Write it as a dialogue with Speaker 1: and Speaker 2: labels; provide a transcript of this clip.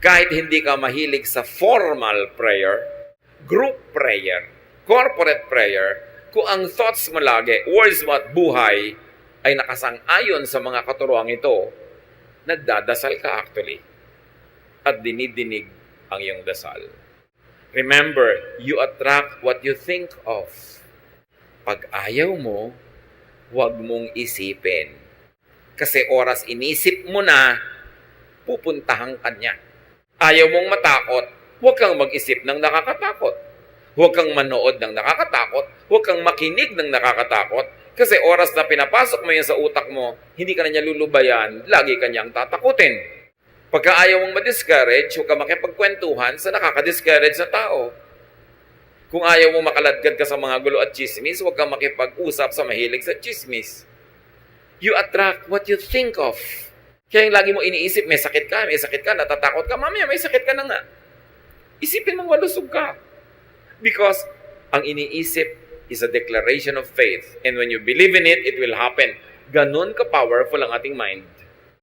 Speaker 1: kahit hindi ka mahilig sa formal prayer, group prayer, corporate prayer, kung ang thoughts mo lagi, words mo at buhay ay nakasang-ayon sa mga katuruang ito, nagdadasal ka actually. At dinidinig ang iyong dasal. Remember, you attract what you think of. Pag ayaw mo, huwag mong isipin. Kasi oras inisip mo na, pupuntahan ka niya. Ayaw mong matakot, huwag kang mag-isip ng nakakatakot. Huwag kang manood ng nakakatakot, huwag kang makinig ng nakakatakot, kasi oras na pinapasok mo yan sa utak mo, hindi ka na niya lulubayan, lagi ka niyang tatakutin. Pagka ayaw mong ma-discourage, huwag ka makipagkwentuhan sa nakaka-discourage na tao. Kung ayaw mong makaladkad ka sa mga gulo at chismis, huwag kang makipag-usap sa mahilig sa chismis. You attract what you think of. Kaya yung lagi mo iniisip, may sakit ka, may sakit ka, natatakot ka, mamaya may sakit ka na nga. Isipin mong walusog ka. Because ang iniisip is a declaration of faith. And when you believe in it, it will happen. Ganon ka-powerful ang ating mind.